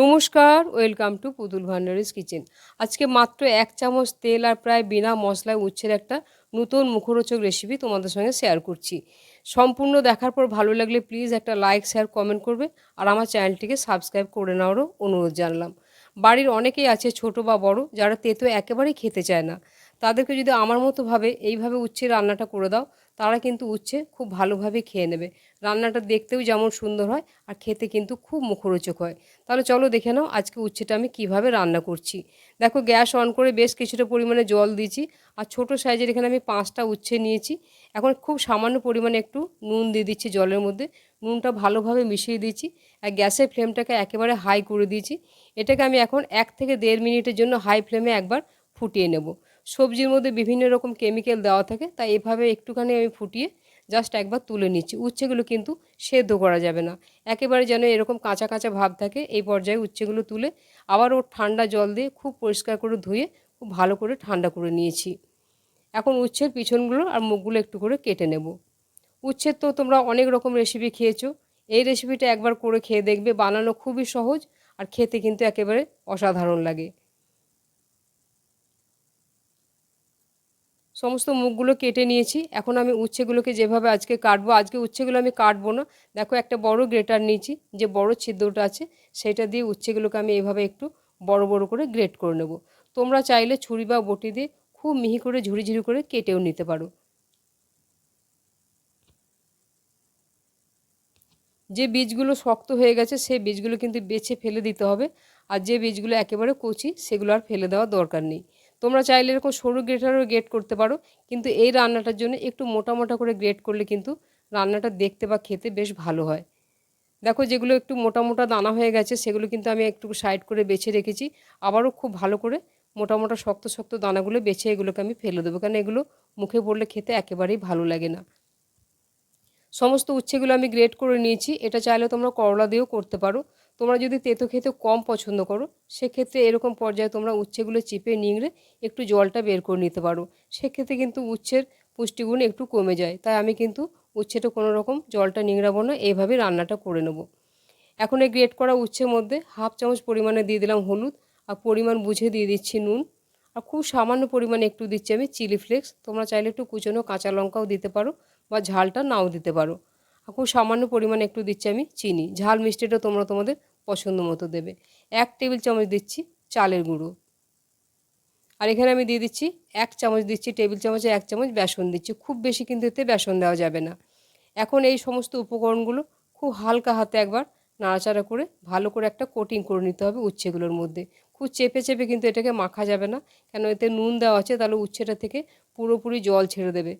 নমস্কার, welcome to পুতুল ভান্ডারিস kitchen. আজকে মাত্র এক চামচ তেল আর প্রায় বিনা মশলায় উচ্ছের একটা নতুন মুখরোচক রেসিপি তোমাদের সঙ্গে শেয়ার করছি। সম্পূর্ণ দেখার পর ভালো লাগলে প্লিজ একটা লাইক শেয়ার কমেন্ট করবে আর আমার চ্যানেলটিকে সাবস্ক্রাইব করে নেওয়ারও অনুরোধ জানলাম। বাড়ির অনেকেই আছে ছোট বা বড়, যারা তেতো একেবারেই খেতে চায় না। তাদেরকে যদি আমার মতো ভাবে এইভাবে উচ্ছে রান্নাটা করে দাও, তারা কিন্তু উচ্ছে খুব ভালোভাবে খেয়ে নেবে। রান্নাটা দেখতেও যেমন সুন্দর হয় আর খেতে কিন্তু খুব মুখরোচক হয়। তাহলে চলো দেখে নাও আজকে উচ্ছেটা আমি কীভাবে রান্না করছি। দেখো গ্যাস অন করে বেশ কিছুটা পরিমাণে জল দিয়েছি আর ছোট সাইজের এখানে আমি পাঁচটা উচ্ছে নিয়েছি। এখন খুব সামান্য পরিমাণে একটু নুন দিয়ে দিচ্ছি জলের মধ্যে। নুনটা ভালোভাবে মিশিয়ে দিয়েছি আর গ্যাসের ফ্লেমটাকে একেবারে হাই করে দিয়েছি। এটাকে আমি এখন এক থেকে দেড় মিনিটের জন্য হাই ফ্লেমে একবার ফুটিয়ে নেব। সবজির মধ্যে বিভিন্ন রকম কেমিক্যাল দেওয়া থাকে, তাই এভাবে একটুখানি আমি ফুটিয়ে জাস্ট একবার তুলে নিচ্ছি। উচ্ছেগুলো কিন্তু সেদ্ধ করা যাবে না। একেবারে যেন এরকম কাঁচা কাঁচা ভাব থাকে, এই পর্যায়ে উচ্ছেগুলো তুলে আবার ওর ঠান্ডা জল দিয়ে খুব পরিষ্কার করে ধুয়ে খুব ভালো করে ঠান্ডা করে নিয়েছি। এখন উচ্ছের পিছনগুলো আর মুখগুলো একটু করে কেটে নেব। উচ্ছের তো তোমরা অনেক রকম রেসিপি খেয়েছো। এই রেসিপিটা একবার করে খেয়ে দেখবে, বানানো খুবই সহজ আর খেতে কিন্তু একেবারে অসাধারণ লাগে। সমস্ত মুখগুলো কেটে নিয়েছি। এখন আমি উচ্ছেগুলোকে যেভাবে আজকে কাটবো, আজকে উচ্ছেগুলো আমি কাটবো না। দেখো একটা বড় গ্রেটার নিয়েছি, যে বড় ছিদ্রটা আছে, সেটা দিয়ে উচ্ছেগুলোকে আমি এভাবে একটু বড় বড় করে গ্রেট করে নেব। তোমরা চাইলে ছুরি বা বটি দিয়ে খুব মিহি করে ঝুড়ি ঝুড়ি করে কেটেও নিতে পারো। যে বীজগুলো শক্ত হয়ে গেছে সেই বীজগুলো কিন্তু বেছে ফেলে দিতে হবে। আর যে বীজগুলো একেবারে কচি, সেগুলো আর ফেলে দেওয়ার দরকার নেই। তোমরা চাইলে এরকম সরু গ্রেটারও গ্রেট করতে পারো, কিন্তু এই রান্নাটার জন্য একটু মোটা মোটা করে গ্রেট করলে কিন্তু রান্নাটা দেখতে বা খেতে বেশ ভালো হয়। দেখো যেগুলো একটু মোটা মোটা দানা হয়ে গেছে, সেগুলো কিন্তু আমি একটু সাইড করে বেছে রেখেছি। আবারও খুব ভালো করে মোটা মোটা শক্ত শক্ত দানাগুলো বেছে এগুলোকে আমি ফেলে দেবো, কারণ এগুলো মুখে পড়লে খেতে একেবারেই ভালো লাগে না। সমস্ত উচ্ছেগুলো আমি গ্রেট করে নিয়েছি, এটা চাইলে তোমরা করলা দিয়েও করতে পারো। তোমরা যদি তেতো খেতে কম পছন্দ করো, সেক্ষেত্রে এরকম পর্যায়ে তোমরা উচ্ছেগুলো চিপে নিংড়ে একটু জলটা বের করে নিতে পারো। সেক্ষেত্রে কিন্তু উচ্ছের পুষ্টিগুণ একটু কমে যায়। তাই আমি কিন্তু উচ্ছেটা কোনো রকম জলটা নিংড়াবো না এইভাবে রান্নাটা করে নেব। এখন এই গ্রেট করা উচ্ছের মধ্যে হাফ চামচ পরিমাণে দিয়ে দিলাম হলুদ আর পরিমাণ বুঝে দিয়ে দিচ্ছি নুন। আর খুব সামান্য পরিমাণে একটু দিচ্ছি আমি চিলি ফ্লেক্স। তোমরা চাইলে একটু কুচনো কাঁচা লঙ্কাও দিতে পারো বা ঝালটা নাও দিতে পারো। খুব সামান্য পরিমাণে একটু দিচ্ছি আমি চিনি। ঝাল মিষ্টিটা তোমরা তোমাদের পছন্দ মতো দেবে। এক টেবিল চামচ দিচ্ছি চালের গুঁড়ো। আর এখানে আমি দিয়ে দিচ্ছি এক চামচ দিচ্ছি টেবিল চামচে এক চামচ বেসন দিচ্ছি। খুব বেশি কিন্তু এতে বেসন দেওয়া যাবে না। এখন এই সমস্ত উপকরণগুলো খুব হালকা হাতে একবার নাড়াচাড়া করে ভালো করে একটা কোটিং করে নিতে হবে উচ্ছেগুলোর মধ্যে। খুব চেপে চেপে কিন্তু এটাকে মাখা যাবে না। কেন এতে নুন দেওয়া আছে, তাহলে উচ্ছেটা থেকে পুরোপুরি জল ছেড়ে দেবে।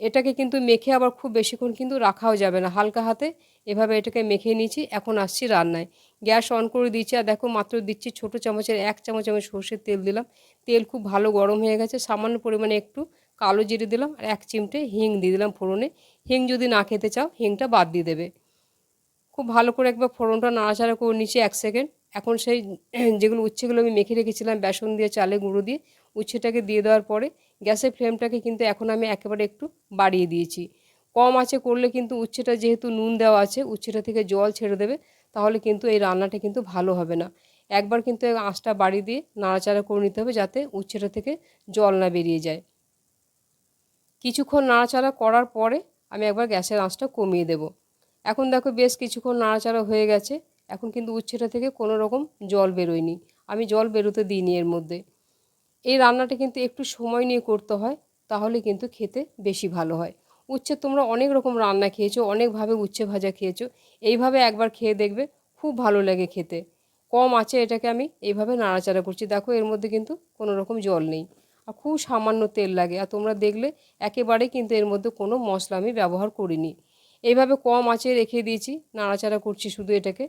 এটাকে কিন্তু মেখে আবার খুব বেশিক্ষণ কিন্তু রাখাও যাবে না। হালকা হাতে এভাবে এটাকে মেখে নিয়েছি, এখন আসছি রান্নায়। গ্যাস অন করে দিচ্ছি আর দেখো মাত্র দিচ্ছি ছোটো চামচের, এক চামচ আমি সর্ষের তেল দিলাম। তেল খুব ভালো গরম হয়ে গেছে, সামান্য পরিমাণে একটু কালো জিরে দিলাম আর এক চিমটে হিং দিয়ে দিলাম ফোড়নে। হিং যদি না খেতে চাও, হিংটা বাদ দিয়ে দেবে। খুব ভালো করে একবার ফোড়নটা নাড়াচাড়া করে নিচ্ছি এক সেকেন্ড। এখন সেই যেগুলো উচ্ছেগুলো আমি মেখে রেখেছিলাম, বেসন দিয়ে, চালে গুঁড়ো দিয়ে, উচ্ছেটাকে দিয়ে দেওয়ার পরে গ্যাসের ফ্লেমটাকে কিন্তু এখন আমি একেবারে একটু বাড়িয়ে দিয়েছি। কম আছে করলে কিন্তু উচ্ছেটা যেহেতু নুন দেওয়া আছে, উচ্ছেটা থেকে জল ছেড়ে দেবে, তাহলে কিন্তু এই রান্নাটা কিন্তু ভালো হবে না। একবার কিন্তু আঁচটা বাড়িয়ে দিয়ে নাড়াচাড়া করে নিতে হবে যাতে উচ্ছেটা থেকে জল না বেরিয়ে যায়। কিছুক্ষণ নাড়াচাড়া করার পরে আমি একবার গ্যাসের আঁচটা কমিয়ে দেব। এখন দেখো বেশ কিছুক্ষণ নাড়াচাড়া হয়ে গেছে। এখন কিন্তু উচ্ছেটা থেকে কোনো রকম জল বেরোয়নি। আমি জল বেরোতে দিইনি এর মধ্যে। এই রান্নাটা কিন্তু একটু সময় নিয়ে করতে হয়, তাহলে কিন্তু খেতে বেশি ভালো হয়। উচ্ছে তোমরা অনেক রকম রান্না খেয়েছো, অনেকভাবে উচ্ছে ভাজা খেয়েছো, এইভাবে একবার খেয়ে দেখবে খুব ভালো লাগে খেতে। কম আছে এটাকে আমি এইভাবে নাড়াচাড়া করছি। দেখো এর মধ্যে কিন্তু কোনো রকম জল নেই। আর খুব সামান্য তেল লাগে। আর তোমরা দেখলে একেবারেই কিন্তু এর মধ্যে কোনো মশলা আমি ব্যবহার করিনি। এইভাবে কম আঁচে রেখে দিয়েছি, নাড়াচাড়া করছি শুধু এটাকে।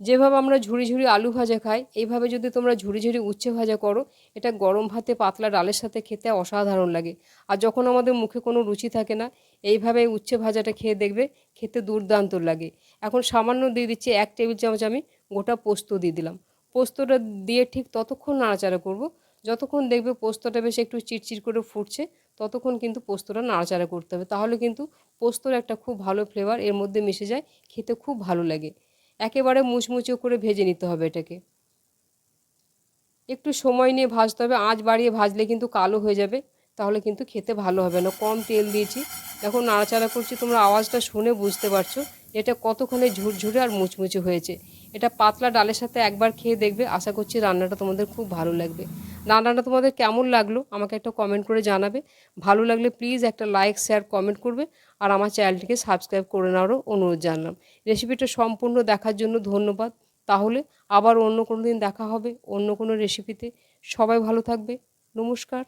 যেভাবে আমরা ঝুড়ি ঝুড়ি আলু ভাজা খাই, এইভাবে যদি তোমরা ঝুড়ি ঝুড়ি উচ্ছে ভাজা করো, এটা গরম ভাতে পাতলা ডালের সাথে খেতে অসাধারণ লাগে। আর যখন আমাদের মুখে কোনো রুচি থাকে না, এইভাবে উচ্ছে ভাজাটা খেয়ে দেখবে, খেতে দুর্দান্ত লাগে। এখন সামান্য দিয়ে দিচ্ছি এক টেবিল চামচ আমি গোটা পোস্ত দিয়ে দিলাম। পোস্তটা দিয়ে ঠিক ততক্ষণ নাড়াচাড়া করব। যতক্ষণ দেখবে পোস্তটা বেশ একটু চিটচিট করে ফুটছে, ততক্ষণ কিন্তু পোস্তটা নাড়াচাড়া করতে হবে। তাহলে কিন্তু পোস্তর একটা খুব ভালো ফ্লেভার এর মধ্যে মিশে যায়, খেতে খুব ভালো লাগে। একেবারে মুচমুচো করে ভেজে নিতে হবে এটাকে। একটু সময় নিয়ে ভাজতে হবে। আঁচ বাড়িয়ে ভাজলে কিন্তু কালো হয়ে যাবে, তাহলে কিন্তু খেতে ভালো হবে না। কম তেল দিয়েছি। এখন নাড়াচাড়া করছি, তোমরা আওয়াজটা শুনে বুঝতে পারছ এটা কতক্ষণে ঝুরঝুরে আর মুচমুচে হয়েছে। এটা পাতলা ডালের সাথে একবার খেয়ে দেখবে। আশা করছি রান্নাটা তোমাদের খুব ভালো লাগবে। রান্নাটা তোমাদের কেমন লাগল আমাকে একটা কমেন্ট করে জানাবে। ভালো লাগলে প্লিজ একটা লাইক শেয়ার কমেন্ট করবে। আর আমার চ্যানেলটিকে সাবস্ক্রাইব করে নেওয়ারও অনুরোধ জানলাম। রেসিপিটা সম্পূর্ণ দেখার জন্য ধন্যবাদ। তাহলে আবার অন্য কোনো দিন দেখা হবে অন্য কোনো রেসিপিতে সবাই ভালো থাকবে। নমস্কার।